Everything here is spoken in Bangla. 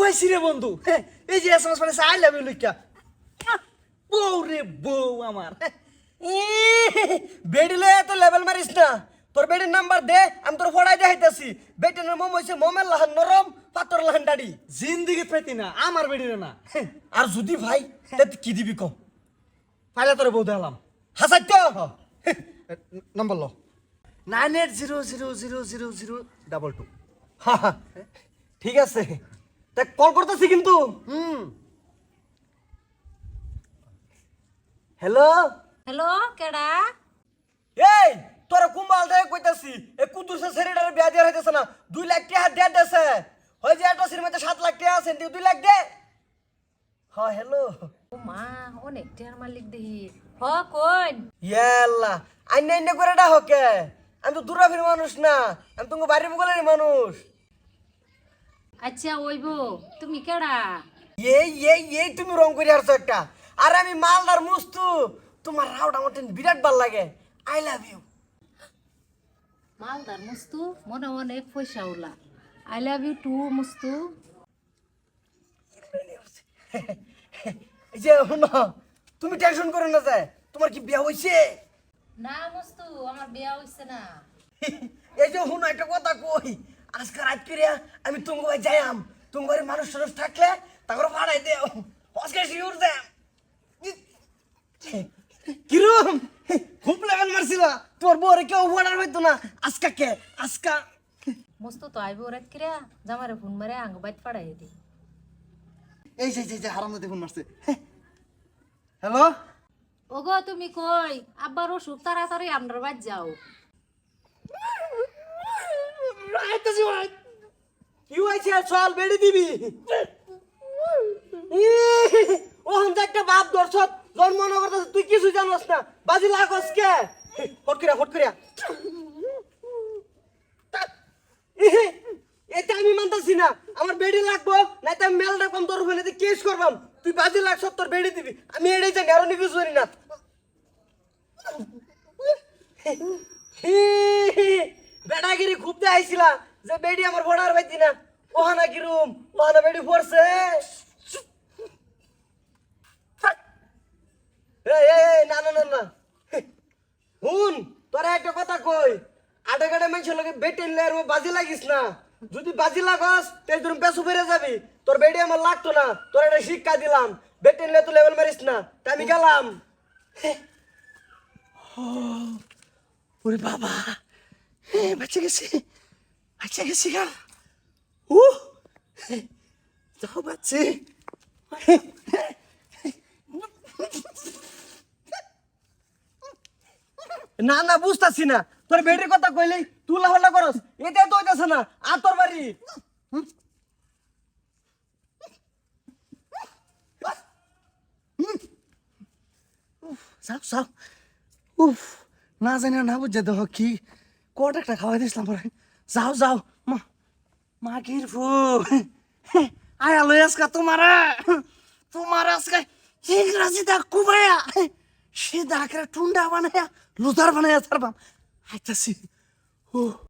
পাইছি রে বন্ধু হ্যাঁ, এই যে এসএমএস মানে আই লাভ ইউ লিখা। বউ রে বউ আমার বেডিলে এত লেভেল মারিস না। তোর বেডির নাম্বার দে আমি তোর ফড়াই দেখাইতেছি। বেটিনের মোম হইছে মোমের লাহান নরম পাতর লাহান দাড়ি। জিন্দিগি পেতি না আমার বেডিরে না আর যদি ভাই তে তুই কি দিবি কম পাইলে তোর বউ দেখালাম। হাসাই তো নাম্বার ল। Nine eight zero zero zero zero zero double two. ঠিক আছে। তা কল করতেছি কিন্তু। হুম। হ্যালো? হ্যালো কেডা? এই তোরা কুম্বাল দেয় কইতাছি এ কুতুরসে ছেড়েটারে বিয়া দেওয়ার হইতেছে না দুই লাখ টাকা দেয়া দেছে হয়ে যে একটা সিনেমাতে সাত লাখ টাকা আছে তুই দুই লাখ দে। হ্যাঁ হ্যালো। ও মা অনেক টেয়ার মালিক দেহি হ কইন। ইয়াল্লা আইন আইন করে ডা হকে আমি তো দূরাফির মানুষ না আমি তোমাকে বাড়ির বগলের মানুষ। আচ্ছা ওইব তুমি কেডা? এই এই এই তুমি রং করে আসছো একটা। আর আমি মালদার মুস্তু। তোমার রাউড আমার বিরাট ভালো লাগে। আই লাভ ইউ মালদার মুস্তু মনে অনেক পয়সা উলা আই লাভ ইউ টু মুস্তু। এই যে শুনো তুমি টেনশন করো না যায় তোমার কি বিয়া হইছে? না মুস্তু আমার বিয়া হইছে না। এই যে শুনো একটা কথা কই। আজকে রাত করে আমি তুঙ্গ ভাই যাইয়াম। তুঙ্গ ঘরে মানুষ টানুষ থাকলে তারপরে ভাড়াই দেও। আজকে শিউর দে কিরম? খুব মারছিল। তোর বউরে কেউ হইতো না। আজকা কে? আজকা। মুস্তু তো আইব রাত কিরা জামারে ফোন মারে আঙ্গ বাইত পাড়াই দি। এই যে যে হারাম দেখুন মারছে। হ্যালো? ওগো তুমি কই? আব্বার অসুখ তাড়াতাড়ি আমরার বাদ যাও। ভাই কি হয়েছে চল বেড়ে দিবি। ওখান একটা বাপ দর্শক জন্ম করতেছে তুই কিছু জানোস না। বাজি লাগস কে? হট করিয়া হট করিয়া। এটা আমি মানতাছি না। আমার বেডি লাগবো নাই তো আমি মেল রাখবাম তোর ওখানে কেস করবাম। তুই বাজি লাগছ, তোর বেডি দিবি। আমি এটাই জানি আরও নিকুজ করি না। দেখাইছিলা যে বেডি আমার বড়ার পাইতি না, ওহানা কিরুম ওহানা বেডি পড়ছে। না না না না। হুন, তোরা একটা কথা কই আটে গাড়ে মানুষের লগে বেটে লের বাজি লাগিস না। যদি বাজি লাগস তাই তোর পেছু বেড়ে যাবি। তোর বেডি আমার লাগতো না, তোর একটা শিক্ষা দিলাম। বেটে লে তো লেভেল মারিস না তাই আমি গেলাম। ওরে বাবা, এ বাচ্চা গেছে। গেছে গা ও যাও বাচ্চে না না, বুঝতাছি না। তোর বেটির কথা কইলি তুই লাহলা করস। এটা তো হইতাছে না আর তোর বাড়ি যাও যাও। উফ, না জানি না বুঝে দেহ কি, কট একটা খাওয়াই দিছিলাম পরে। যাও যাও। মা মা কির ফু আয় আলো আজকা তোমার। তোমার আজকে ইংরাজি দা কুবায়া। সে দাকরে টুন্ডা বানায়া লুতার বানায়া তারবাম আইতাছি। ও।